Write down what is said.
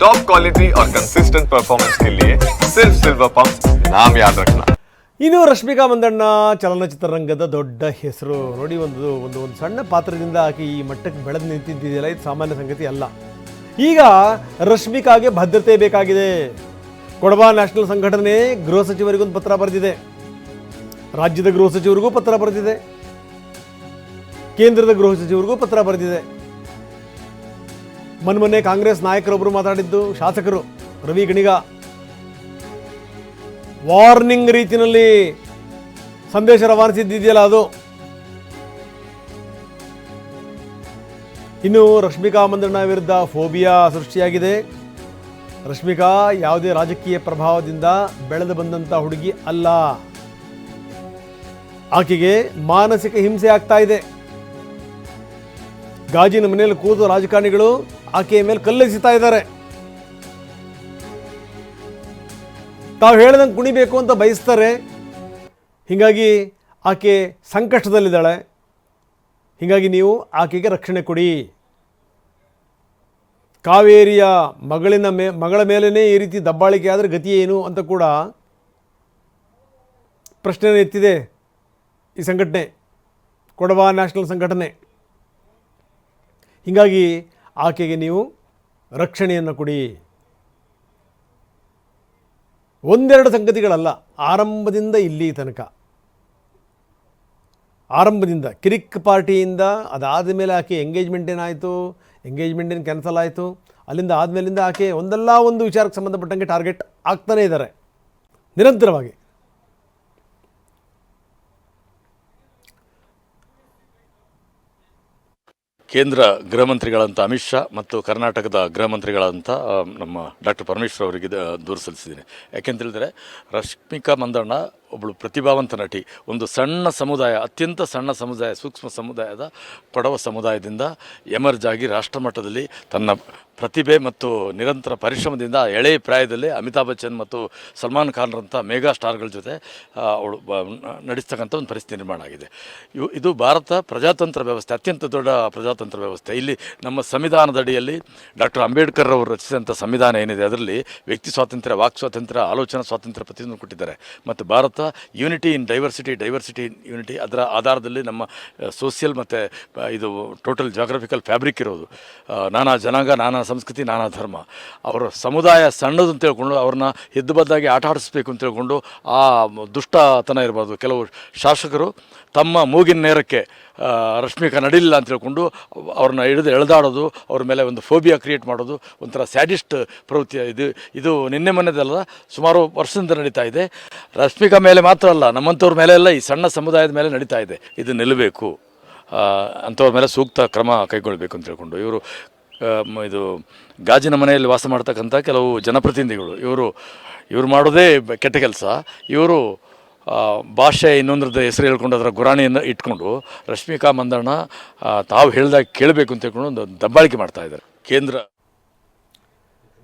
Top quality और consistent performance के लिए सिर्फ सिल्वर पंप नाम याद रखना ಇನ್ನು ರಶ್ಮಿಕಾ ಮಂದಣ್ಣ ಚಲನಚಿತ್ರರಂಗದ ದೊಡ್ಡ ಹೆಸರು ನೋಡಿ ಒಂದು ಒಂದು ಒಂದು ಸಣ್ಣ ಪಾತ್ರದಿಂದ ಆಕೆ ಈ ಮಟ್ಟಕ್ಕೆ ಬೆಳೆದು ನಿಂತಿದ್ದಿದೆಯಲ್ಲ ಇದು ಸಾಮಾನ್ಯ ಸಂಗತಿ ಅಲ್ಲ ಈಗ ರಶ್ಮಿಕಾಗೆ ಭದ್ರತೆ ಬೇಕಾಗಿದೆ ಕೊಡಬ ನ್ಯಾಷನಲ್ ಸಂಘಟನೆ ಗೃಹ ಸಚಿವರಿಗೊಂದು ಪತ್ರ ಬರೆದಿದೆ ರಾಜ್ಯದ ಗೃಹ ಸಚಿವರಿಗೂ ಪತ್ರ ಬರೆದಿದೆ ಕೇಂದ್ರದ ಗೃಹ ಸಚಿವರಿಗೂ ಪತ್ರ ಬರೆದಿದೆ ಮೊನ್ನೆ ಕಾಂಗ್ರೆಸ್ ನಾಯಕರೊಬ್ಬರು ಮಾತಾಡಿದ್ದು ಶಾಸಕರು ರವಿ ಗಣಿಗ. ವಾರ್ನಿಂಗ್ ರೀತಿಯಲ್ಲಿ ಸಂದೇಶ ರವಾನಿಸಿದ್ದಿದೆಯಲ್ಲ ಅದು? ಇನ್ನು ರಶ್ಮಿಕಾ ಮಂದಣ್ಣ ವಿರುದ್ಧ ಫೋಬಿಯಾ ಸೃಷ್ಟಿಯಾಗಿದೆ. ರಶ್ಮಿಕಾ ಯಾವುದೇ ರಾಜಕೀಯ ಪ್ರಭಾವದಿಂದ ಬೆಳೆದು ಬಂದಂಥ ಹುಡುಗಿ ಅಲ್ಲ. ಆಕೆಗೆ ಮಾನಸಿಕ ಹಿಂಸೆ ಆಗ್ತಾ ಇದೆ. ಗಾಜಿನ ಮನೆಯಲ್ಲಿ ಕೂತು ರಾಜಕಾರಣಿಗಳು ಆಕೆಯ ಮೇಲೆ ಕಲ್ಲೆಸಿತಾ ಇದ್ದಾರೆ. ತಾವು ಹೇಳ್ದಂಗೆ ಕುಣಿಬೇಕು ಅಂತ ಬಯಸ್ತಾರೆ. ಹೀಗಾಗಿ ಆಕೆ ಸಂಕಷ್ಟದಲ್ಲಿದ್ದಾಳೆ. ಹೀಗಾಗಿ ನೀವು ಆಕೆಗೆ ರಕ್ಷಣೆ ಕೊಡಿ. ಕಾವೇರಿಯ ಮಗಳಿನ ಮೇ, ಮಗಳ ಮೇಲೇ ಈ ರೀತಿ ದಬ್ಬಾಳಿಕೆ ಆದರೆ ಗತಿ ಏನು ಅಂತ ಕೂಡ ಪ್ರಶ್ನೆ ಎತ್ತಿದೆ ಈ ಸಂಘಟನೆ, ಕೊಡವ ನ್ಯಾಷನಲ್ ಸಂಘಟನೆ. ಹೀಗಾಗಿ ಆಕೆಗೆ ನೀವು ರಕ್ಷಣೆಯನ್ನು ಕೊಡಿ. ಒಂದೆರಡು ಸಂಗತಿಗಳಲ್ಲ, ಆರಂಭದಿಂದ ಇಲ್ಲಿ ತನಕ. ಆರಂಭದಿಂದ ಕಿರಿಕ್ ಪಾರ್ಟಿಯಿಂದ ಅದಾದ ಮೇಲೆ ಆಕೆ ಎಂಗೇಜ್ಮೆಂಟ್ ಏನಾಯಿತು ಎಂಗೇಜ್ಮೆಂಟ್ ಏನು ಕ್ಯಾನ್ಸಲ್ ಆಯಿತು, ಅಲ್ಲಿಂದ ಆದಮೇಲಿಂದ ಆಕೆ ಒಂದಲ್ಲ ಒಂದು ವಿಚಾರಕ್ಕೆ ಸಂಬಂಧಪಟ್ಟಂಗೆ ಟಾರ್ಗೆಟ್ ಆಗ್ತಾನೇ ಇದ್ದಾರೆ. ನಿರಂತರವಾಗಿ. ಕೇಂದ್ರ ಗೃಹ ಮಂತ್ರಿಗಳಂತ ಅಮಿತ್ ಶಾ ಮತ್ತು ಕರ್ನಾಟಕದ ಗೃಹ ಮಂತ್ರಿಗಳಂತ ನಮ್ಮ ಡಾಕ್ಟರ್ ಪರಮೇಶ್ವರ್ ಅವರಿಗೆ ದೂರು ಸಲ್ಲಿಸಿದ್ದೀನಿ. ಯಾಕೆಂತ ಹೇಳಿದ್ರೆ, ರಶ್ಮಿಕಾ ಮಂದಣ್ಣ ಒಬ್ಬಳು ಪ್ರತಿಭಾವಂತ ನಟಿ. ಒಂದು ಸಣ್ಣ ಸಮುದಾಯ, ಅತ್ಯಂತ ಸಣ್ಣ ಸಮುದಾಯ, ಸೂಕ್ಷ್ಮ ಸಮುದಾಯದ ಕೊಡವ ಸಮುದಾಯದಿಂದ ಎಮರ್ಜ್ ಆಗಿ ರಾಷ್ಟ್ರ ಮಟ್ಟದಲ್ಲಿ ತನ್ನ ಪ್ರತಿಭೆ ಮತ್ತು ನಿರಂತರ ಪರಿಶ್ರಮದಿಂದ ಎಳೆ ಪ್ರಾಯದಲ್ಲಿ ಅಮಿತಾಬ್ ಬಚ್ಚನ್ ಮತ್ತು ಸಲ್ಮಾನ್ ಖಾನ್ರಂಥ ಮೇಗಾ ಸ್ಟಾರ್ಗಳ ಜೊತೆ ಅವಳು ನಡೆಸ್ತಕ್ಕಂಥ ಒಂದು ಪರಿಸ್ಥಿತಿ ನಿರ್ಮಾಣ ಆಗಿದೆ. ಇವು, ಇದು ಭಾರತ ಪ್ರಜಾತಂತ್ರ ವ್ಯವಸ್ಥೆ, ಅತ್ಯಂತ ದೊಡ್ಡ ಪ್ರಜಾತಂತ್ರ ವ್ಯವಸ್ಥೆ. ಇಲ್ಲಿ ನಮ್ಮ ಸಂವಿಧಾನದಡಿಯಲ್ಲಿ ಡಾಕ್ಟರ್ ಅಂಬೇಡ್ಕರ್ ಅವರು ರಚಿಸಿದಂಥ ಸಂವಿಧಾನ ಏನಿದೆ, ಅದರಲ್ಲಿ ವ್ಯಕ್ತಿ ಸ್ವಾತಂತ್ರ್ಯ, ವಾಕ್ ಸ್ವಾತಂತ್ರ್ಯ, ಆಲೋಚನಾ ಸ್ವಾತಂತ್ರ್ಯ ಪ್ರತಿಯೊಂದು ಕೊಟ್ಟಿದ್ದಾರೆ. ಮತ್ತು Bharat unity in diversity diversity in unity ಅದರ ಆಧಾರದಲ್ಲಿ ನಮ್ಮ ಸೋಷಿಯಲ್ ಮತ್ತು ಇದು ಟೋಟಲ್ ಜಾಗ್ರಫಿಕಲ್ ಫ್ಯಾಬ್ರಿಕ್ ಇರೋದು. ನಾನಾ ಜನಾಂಗ, ನಾನಾ ಸಂಸ್ಕೃತಿ, ನಾನಾ ಧರ್ಮ. ಅವರ ಸಮುದಾಯ ಸಣ್ಣದು ಅಂತ ಹೇಳ್ಕೊಂಡು ಅವ್ರನ್ನ ಎದ್ದುಬದ್ದಾಗಿ ಆಟ ಆಡಿಸ್ಬೇಕು ಅಂತ ಹೇಳ್ಕೊಂಡು ಆ ದುಷ್ಟತನ ಇರಬಾರ್ದು ಕೆಲವು ಶಾಸಕರು ತಮ್ಮ ಮೂಗಿನ ನೇರಕ್ಕೆ ರಶ್ಮಿಕ ರಶ್ಮಿಕಾ ನಡಿಲಿಲ್ಲ ಅಂತ ಹೇಳ್ಕೊಂಡು ಅವ್ರನ್ನ ಹಿಡಿದು ಎಳೆದಾಡೋದು, ಅವ್ರ ಮೇಲೆ ಒಂದು ಫೋಬಿಯಾ ಕ್ರಿಯೇಟ್ ಮಾಡೋದು, ಒಂಥರ ಸ್ಯಾಡಿಸ್ಟ್ ಪ್ರವೃತ್ತಿ ಇದು. ಇದು ನಿನ್ನೆ ಮೊನ್ನೆದಲ್ಲ ಸುಮಾರು ವರ್ಷದಿಂದ ನಡೀತಾ ಇದೆ. ರಶ್ಮಿಕಾ ಮೇಲೆ ಮಾತ್ರ ಅಲ್ಲ ನಮ್ಮಂಥವ್ರ ಮೇಲೆ ಎಲ್ಲ ಈ ಸಣ್ಣ ಸಮುದಾಯದ ಮೇಲೆ ನಡೀತಾ ಇದೆ. ಇದು ನಿಲ್ಲಬೇಕು. ಅಂಥವ್ರ ಮೇಲೆ ಸೂಕ್ತ ಕ್ರಮ ಕೈಗೊಳ್ಳಬೇಕು ಅಂತ ಹೇಳ್ಕೊಂಡು, ಇವರು ಇದು ಗಾಜಿನ ಮನೆಯಲ್ಲಿ ವಾಸ ಮಾಡ್ತಕ್ಕಂಥ ಕೆಲವು ಜನಪ್ರತಿನಿಧಿಗಳು, ಇವರು ಇವರು ಮಾಡೋದೇ ಕೆಟ್ಟ ಕೆಲಸ. ಇವರು ಭಾಷೆ ಇನ್ನೊಂದ್ರದ್ದು ಹೆಸರು ಹೇಳ್ಕೊಂಡು ಅದರ ಗುರಾಣಿಯನ್ನು ಇಟ್ಕೊಂಡು, ರಶ್ಮಿಕಾ ಮಂದಣ್ಣ ತಾವು ಹೇಳ್ದಾಗ ಕೇಳಬೇಕು ಅಂತ ಹೇಳ್ಕೊಂಡು ಒಂದು ದಬ್ಬಾಳಿಕೆ ಮಾಡ್ತಾ ಇದ್ದಾರೆ. ಕೇಂದ್ರ